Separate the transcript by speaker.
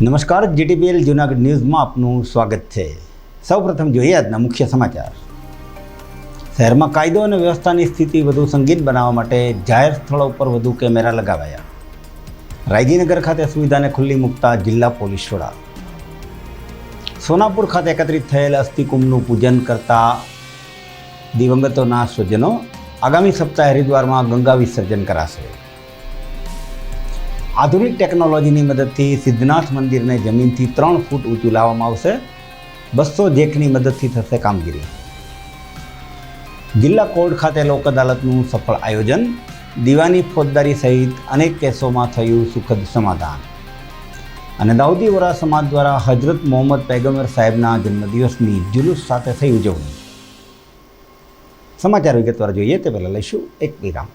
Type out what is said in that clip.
Speaker 1: નમસ્કાર, જીટીપીએલ જૂનાગઢ ન્યૂઝમાં આપનું સ્વાગત છે. સૌપ્રથમ જોઈએ આજના મુખ્ય સમાચાર. શહેરમાં કાયદો અને વ્યવસ્થાની સ્થિતિ વધુ સંગીત બનાવવા માટે જાહેર સ્થળો ઉપર વધુ કેમેરા લગાવાયા. રાયજીનગર ખાતે સુવિધાને ખુલ્લી મૂકતા જિલ્લા પોલીસ વડા. સોનાપુર ખાતે એકત્રિત થયેલ અસ્થિકુંભનું પૂજન કરતા દિવંગતોના સ્વજનો આગામી સપ્તાહે હરિદ્વારમાં ગંગા વિસર્જન કરાશે. આધુનિક ટેકનોલોજીની મદદથી સિદ્ધનાથ મંદિરને જમીનથી ત્રણ ફૂટ ઊંચું લાવવામાં આવશે. બસો જેકની મદદથી થશે કામગીરી. જિલ્લા કોર્ટ ખાતે લોક અદાલતનું સફળ આયોજન, દીવાની ફોજદારી સહિત અનેક કેસોમાં થયું સુખદ સમાધાન. અને દાઉદી વોરા સમાજ દ્વારા હજરત મોહમ્મદ પૈગમ્બર સાહેબના જન્મદિવસની જુલુસ સાથે થઈ ઉજવણી. સમાચાર વિગતવાર જોઈએ તે પહેલાં લઈશું એક વિરામ.